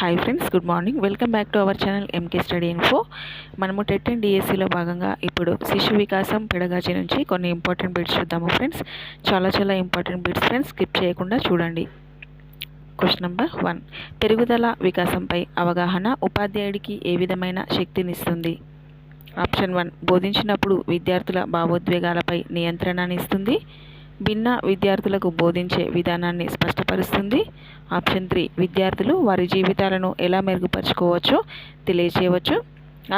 Hi friends good morning welcome back to our channel MK study info మనము TET and డిఎస్సిలో భాగంగా ఇప్పుడు శిశు వికాసం పెడగాచి నుంచి కొన్ని ఇంపార్టెంట్ బిట్స్ చూద్దాము ఫ్రెండ్స్ చాలా చాలా ఇంపార్టెంట్ బిట్స్ ఫ్రెండ్స్ స్కిప్ చేయకుండా చూడండి. క్వశ్చన్ నెంబర్ వన్ పెరుగుదల వికాసంపై అవగాహన ఉపాధ్యాయుడికి ఏ విధమైన శక్తినిస్తుంది? ఆప్షన్ వన్ బోధించినప్పుడు విద్యార్థుల భావోద్వేగాలపై నియంత్రణనిస్తుంది. ఇస్తుంది భిన్న విద్యార్థులకు బోధించే విధానాన్ని స్పష్టపరుస్తుంది. ఆప్షన్ త్రీ విద్యార్థులు వారి జీవితాలను ఎలా మెరుగుపరుచుకోవచ్చో తెలియజేయవచ్చు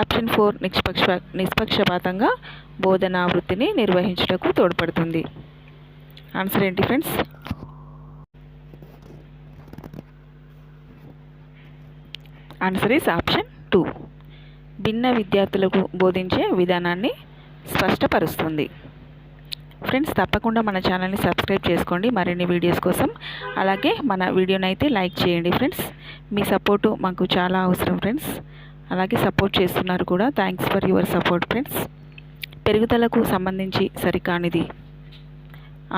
ఆప్షన్ ఫోర్ నిష్పక్ష నిష్పక్షపాతంగా బోధనా వృత్తిని నిర్వహించుటకు తోడ్పడుతుంది. ఆన్సర్ ఏంటి friends answer is option two భిన్న విద్యార్థులకు బోధించే విధానాన్ని స్పష్టపరుస్తుంది. ఫ్రెండ్స్ తప్పకుండా మన ఛానల్ని సబ్స్క్రైబ్ చేసుకోండి. మరిన్ని వీడియోస్ కోసం అలాగే మన వీడియోని అయితే లైక్ చేయండి ఫ్రెండ్స్ మీ సపోర్టు మాకు చాలా అవసరం ఫ్రెండ్స్ అలాగే సపోర్ట్ చేస్తున్నారు కూడా. Thanks for your support friends పెరుగుదలకు సంబంధించి సరికానిది.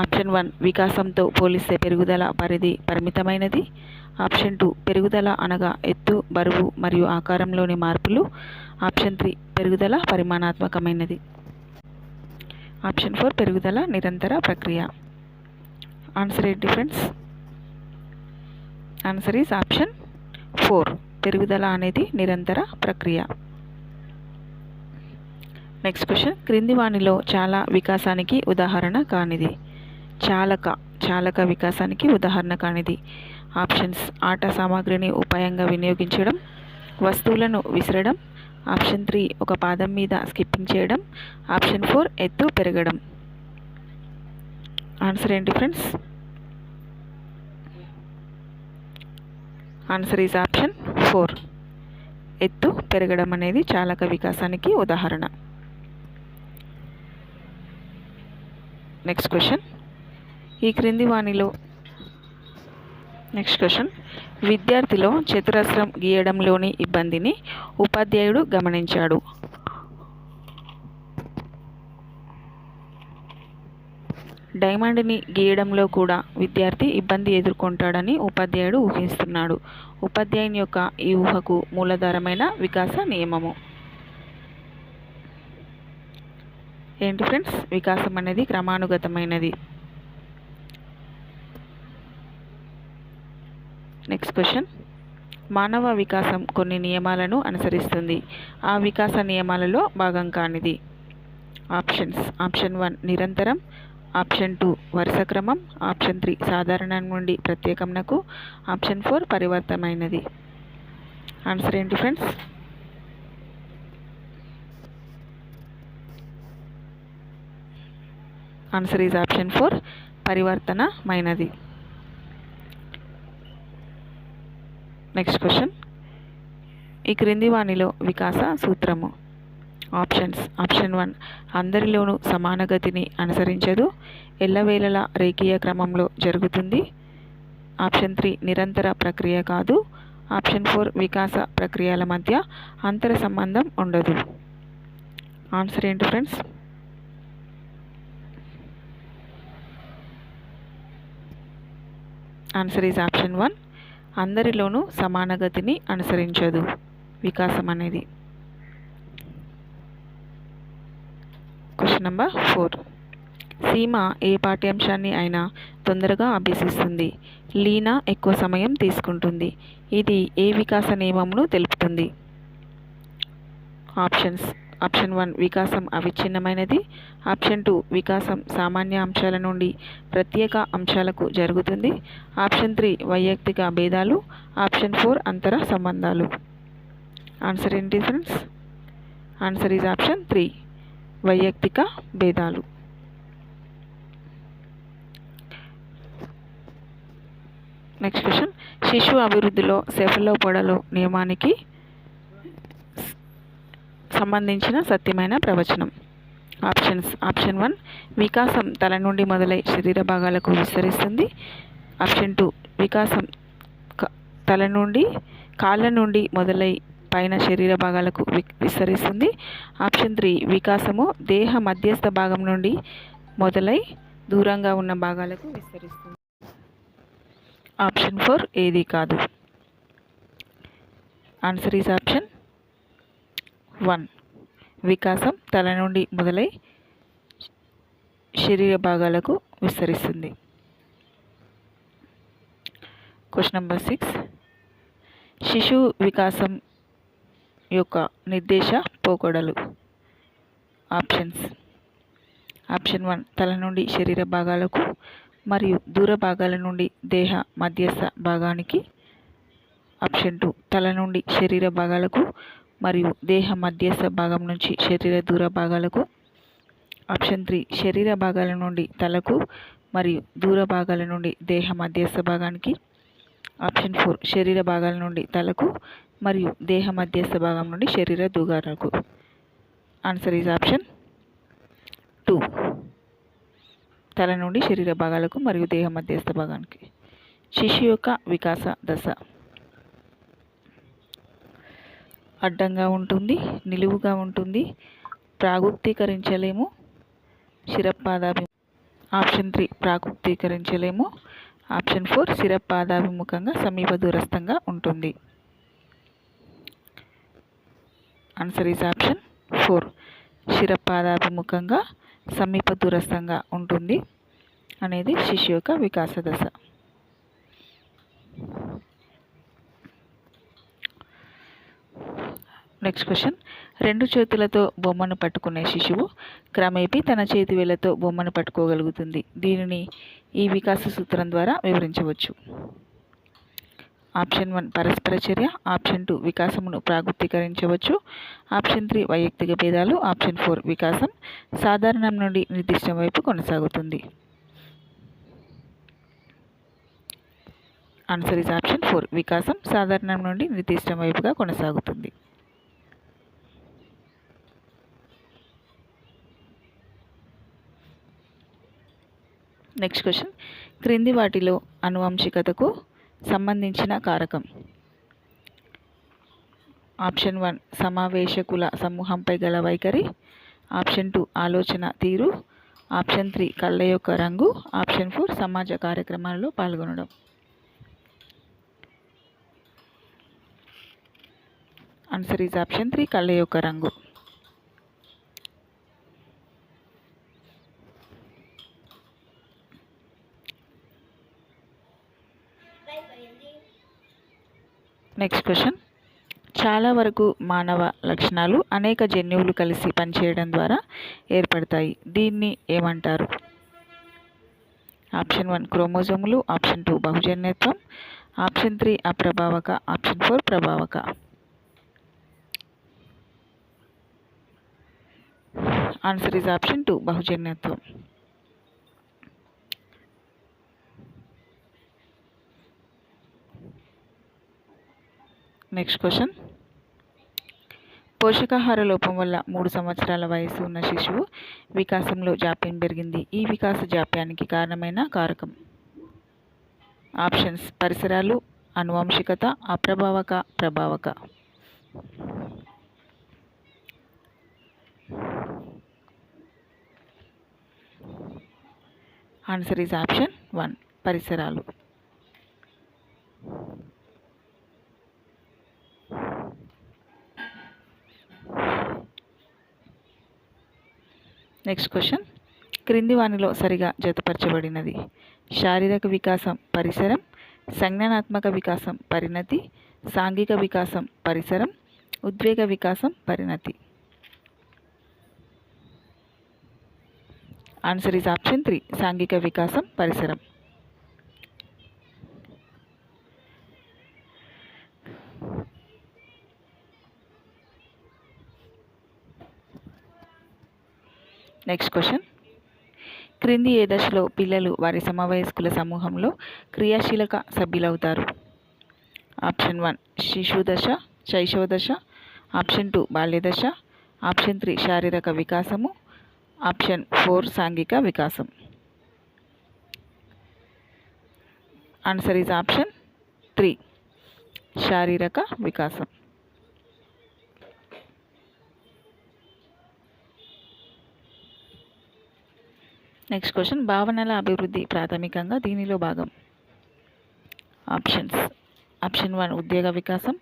ఆప్షన్ వన్ వికాసంతో పోలిస్తే పెరుగుదల పరిధి పరిమితమైనది. ఆప్షన్ టూ పెరుగుదల అనగా ఎత్తు బరువు మరియు ఆకారంలోని మార్పులు. ఆప్షన్ త్రీ పెరుగుదల పరిమాణాత్మకమైనది. ఆప్షన్ ఫోర్ పెరుగుదల నిరంతర ప్రక్రియ. ఆన్సర్ ఏంటి friends answer is option four పెరుగుదల అనేది నిరంతర ప్రక్రియ. నెక్స్ట్ క్వశ్చన్ క్రింది వాణిలో చాలా వికాసానికి ఉదాహరణ కానిది. చాలక చాలక వికాసానికి ఉదాహరణ కానిది. ఆప్షన్స్ ఆట సామాగ్రిని ఉపాయంగా వినియోగించడం వస్తువులను విసరడం ఆప్షన్ త్రీ ఒక పాదం మీద స్కిప్పింగ్ చేయడం ఆప్షన్ ఫోర్ ఎత్తు పెరగడం. ఆన్సర్ ఏంటి friends? Answer is option four. ఎత్తు పెరగడం అనేది చాలక వికాసానికి ఉదాహరణ. Next question. ఈ క్రింది వాణిలో నెక్స్ట్ క్వశ్చన్ విద్యార్థిలో చతురస్రం గీయడంలోని ఇబ్బందిని ఉపాధ్యాయుడు గమనించాడు. డైమండ్ని గీయడంలో కూడా విద్యార్థి ఇబ్బంది ఎదుర్కొంటాడని ఉపాధ్యాయుడు ఊహిస్తున్నాడు. ఉపాధ్యాయుని యొక్క ఈ ఊహకు మూలధారమైన వికాస నియమము. ఏంటి ఫ్రెండ్స్? వికాసం అనేది క్రమానుగతమైనది. నెక్స్ట్ క్వశ్చన్ మానవ వికాసం కొన్ని నియమాలను అనుసరిస్తుంది. ఆ వికాస నియమాలలో భాగం కానిది. ఆప్షన్స్ ఆప్షన్ వన్ నిరంతరం. ఆప్షన్ టూ వరుస క్రమం. ఆప్షన్ త్రీ సాధారణం నుండి ప్రత్యేకంనకు. ఆప్షన్ ఫోర్ పరివర్తనమైనది. ఆన్సర్ ఏంటి friends answer is option four పరివర్తనమైనది. Next question ఈ క్రింది వాణిలో వికాస సూత్రము. ఆప్షన్స్ ఆప్షన్ వన్ అందరిలోనూ సమాన గతిని అనుసరించదు. ఎల్లవేళలా రేఖీయ క్రమంలో జరుగుతుంది. ఆప్షన్ త్రీ నిరంతర ప్రక్రియ కాదు. ఆప్షన్ ఫోర్ వికాస ప్రక్రియల మధ్య అంతర సంబంధం ఉండదు. ఆన్సర్ ఏంటి friends answer is option one అందరిలోనూ సమాన గతిని అనుసరించదు వికాసం అనేది క్వశ్చన్ నెంబర్ ఫోర్ సీమ ఏ పాఠ్యాంశాన్ని అయినా తొందరగా అభ్యసిస్తుంది. లీనా ఎక్కువ సమయం తీసుకుంటుంది. ఇది ఏ వికాస నియమమును తెలుపుతుంది? ఆప్షన్స్ ఆప్షన్ వన్ వికాసం అవిచ్ఛిన్నమైనది. ఆప్షన్ టూ వికాసం సామాన్య అంశాల నుండి ప్రత్యేక అంశాలకు జరుగుతుంది. ఆప్షన్ త్రీ వైయక్తిక భేదాలు. ఆప్షన్ ఫోర్ అంతర సంబంధాలు. ఆన్సర్ ఏంటి friends answer is option three వైయక్తిక భేదాలు. నెక్స్ట్ క్వశ్చన్ శిశు అభివృద్ధిలో సెఫలో పొడలో నియమానికి సంబంధించిన సత్యమైన ప్రవచనం. ఆప్షన్స్ ఆప్షన్ వన్ వికాసం తల నుండి మొదలై శరీర భాగాలకు విస్తరిస్తుంది. ఆప్షన్ టూ వికాసం తల నుండి కాళ్ళ నుండి మొదలై పైన శరీర భాగాలకు విస్తరిస్తుంది. ఆప్షన్ త్రీ వికాసము దేహ మధ్యస్థ భాగం నుండి మొదలై దూరంగా ఉన్న భాగాలకు విస్తరిస్తుంది. ఆప్షన్ ఫోర్ ఏది కాదు. Answer is option one. వికాసం తల నుండి మొదలై శరీర భాగాలకు విస్తరిస్తుంది. Question number six. శిశు వికాసం యొక్క నిర్దేశ పోకడలు. ఆప్షన్స్. ఆప్షన్ వన్ తల నుండి శరీర భాగాలకు మరియు దూర భాగాల నుండి దేహ మధ్యస్థ భాగానికి. ఆప్షన్ టూ తల నుండి శరీర భాగాలకు మరియు దేహ మధ్యస్థ భాగం నుంచి శరీర దూర భాగాలకు ఆప్షన్ త్రీ శరీర భాగాల నుండి తలకు మరియు దూర భాగాల నుండి దేహ మధ్యస్థ భాగానికి ఆప్షన్ ఫోర్ శరీర భాగాల నుండి తలకు మరియు దేహ మధ్యస్థ భాగం నుండి శరీర దూగాలకు ఆన్సర్ ఈజ్ ఆప్షన్ టూ తల నుండి శరీర భాగాలకు మరియు దేహ మధ్యస్థ భాగానికి. శిశు యొక్క వికాస దశ. అడ్డంగా ఉంటుంది నిలువుగా ఉంటుంది. ప్రాగుప్తీకరించలేము. శిరపాదాభి ఆప్షన్ త్రీ ప్రాగుప్తీకరించలేము. ఆప్షన్ ఫోర్ శిరపాదాభిముఖంగా సమీప దూరస్థంగా ఉంటుంది. ఆన్సర్ ఈజ్ ఆప్షన్ ఫోర్ శిరపాదాభిముఖంగా సమీప దూరస్థంగా ఉంటుంది అనేది శిశు యొక్క వికాస దశ. నెక్స్ట్ క్వశ్చన్ రెండు చేతులతో బొమ్మను పట్టుకునే శిశువు క్రమేపీ తన చేతి వేళ్ళతో బొమ్మను పట్టుకోగలుగుతుంది. దీనిని ఈ వికాస సూత్రం ద్వారా వివరించవచ్చు. ఆప్షన్ వన్ పరస్పర చర్య. ఆప్షన్ టూ వికాసమును ప్రాగుప్తీకరించవచ్చు. ఆప్షన్ త్రీ వైయక్తిక భేదాలు. ఆప్షన్ ఫోర్ వికాసం సాధారణం నుండి నిర్దిష్టం వైపు కొనసాగుతుంది. ఆన్సర్ ఇస్ ఆప్షన్ ఫోర్ వికాసం సాధారణం నుండి నిర్దిష్టం వైపుగా కొనసాగుతుంది. నెక్స్ట్ క్వశ్చన్ క్రింది వాటిలో అనువంశికతకు సంబంధించిన కారకం. ఆప్షన్ వన్ సమావేశకుల సమూహంపై గల వైఖరి. ఆప్షన్ టూ ఆలోచన తీరు. ఆప్షన్ త్రీ కళ్ళ యొక్క రంగు. ఆప్షన్ ఫోర్ సమాజ కార్యక్రమాలలో పాల్గొనడం. ఆన్సర్ ఈజ్ ఆప్షన్ త్రీ కళ్ళ యొక్క రంగు. నెక్స్ట్ క్వశ్చన్ చాలా వరకు మానవ లక్షణాలు అనేక జన్యువులు కలిసి పనిచేయడం ద్వారా ఏర్పడతాయి. దీన్ని ఏమంటారు? ఆప్షన్ వన్ క్రోమోజోములు. ఆప్షన్ టూ బహుజన్యత్వం. ఆప్షన్ త్రీ అప్రభావక. ఆప్షన్ ఫోర్ ప్రభావక. ఆన్సర్ ఈజ్ ఆప్షన్ టూ బహుజన్యత్వం. నెక్స్ట్ క్వశ్చన్ పోషకాహార లోపం వల్ల మూడు సంవత్సరాల వయసు ఉన్న శిశువు వికాసంలో జాప్యం పెరిగింది. ఈ వికాస జాప్యానికి కారణమైన కారకం? ఆప్షన్స్ పరిసరాలు అనువంశికత అప్రభావక ప్రభావక. ఆన్సర్ ఈజ్ ఆప్షన్ వన్ పరిసరాలు. నెక్స్ట్ క్వశ్చన్ క్రింది వానిలో సరిగా జతపరచబడినది. శారీరక వికాసం పరిసరం సంజ్ఞానాత్మక వికాసం పరిణతి సాంఘిక వికాసం పరిసరం ఉద్వేగ వికాసం పరిణతి. ఆన్సర్ ఈజ్ ఆప్షన్ త్రీ సాంఘిక వికాసం పరిసరం. నెక్స్ట్ క్వశ్చన్ క్రింది ఏ దశలో పిల్లలు వారి సమవయస్కుల సమూహంలో క్రియాశీలక సభ్యులవుతారు? ఆప్షన్ వన్ శిశు దశ శైశవ దశ. ఆప్షన్ టూ బాల్యదశ ఆప్షన్ త్రీ శారీరక వికాసము. ఆప్షన్ ఫోర్ సాంఘిక వికాసం. ఆన్సర్ ఈజ్ ఆప్షన్ త్రీ శారీరక వికాసం. నెక్స్ట్ క్వశ్చన్ భావనల అభివృద్ధి ప్రాథమికంగా దీనిలో భాగం. ఆప్షన్స్ ఆప్షన్ వన్ ఉద్యోగ వికాసం.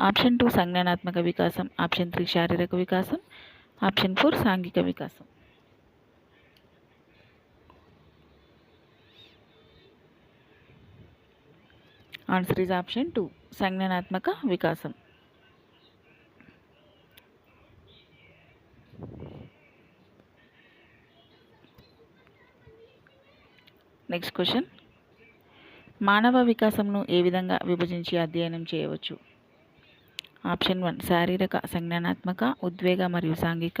ఆప్షన్ టూ సంజ్ఞానాత్మక వికాసం. ఆప్షన్ త్రీ శారీరక వికాసం. ఆప్షన్ ఫోర్ సాంఘిక వికాసం. ఆన్సర్ ఈజ్ ఆప్షన్ టూ సంజ్ఞానాత్మక వికాసం. నెక్స్ట్ క్వశ్చన్ మానవ వికాసంను ఏ విధంగా విభజించి అధ్యయనం చేయవచ్చు? ఆప్షన్ వన్ శారీరక సంజ్ఞానాత్మక ఉద్వేగ మరియు సాంఘిక.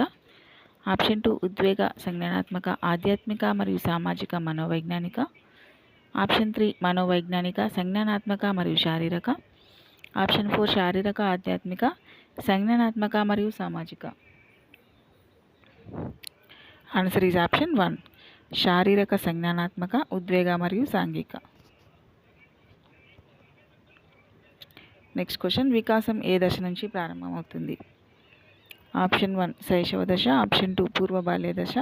ఆప్షన్ టూ ఉద్వేగ సంజ్ఞానాత్మక ఆధ్యాత్మిక మరియు సామాజిక మనోవైజ్ఞానిక. ఆప్షన్ త్రీ మనోవైజ్ఞానిక సంజ్ఞానాత్మక మరియు శారీరక. ఆప్షన్ ఫోర్ శారీరక ఆధ్యాత్మిక సంజ్ఞానాత్మక మరియు సామాజిక. ఆన్సర్ ఈజ్ ఆప్షన్ వన్ శారీరక సంజ్ఞానాత్మక ఉద్వేగ మరియు సాంఘిక. నెక్స్ట్ క్వశ్చన్ వికాసం ఏ దశ నుంచి ప్రారంభమవుతుంది? ఆప్షన్ వన్ శైశవ దశ. ఆప్షన్ టూ పూర్వ బాల్య దశ.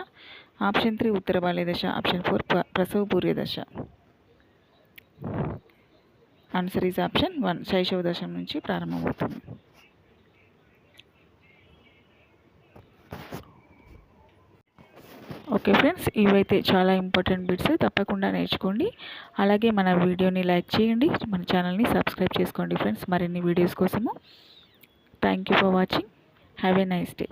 ఆప్షన్ త్రీ ఉత్తర బాల్య దశ. ఆప్షన్ ఫోర్ ప్రసవ పూర్వ దశ. ఆన్సర్ ఈజ్ ఆప్షన్ వన్ శైశవ దశ నుంచి ప్రారంభమవుతుంది. ఓకే ఫ్రెండ్స్ ఇవైతే చాలా ఇంపార్టెంట్ బిట్స్ తప్పకుండా నేర్చుకోండి. అలాగే మన వీడియోని లైక్ చేయండి మన ఛానల్ని సబ్స్క్రైబ్ చేసుకోండి ఫ్రెండ్స్. మరిన్ని వీడియోస్ కోసము. Thank you for watching. Have a nice day.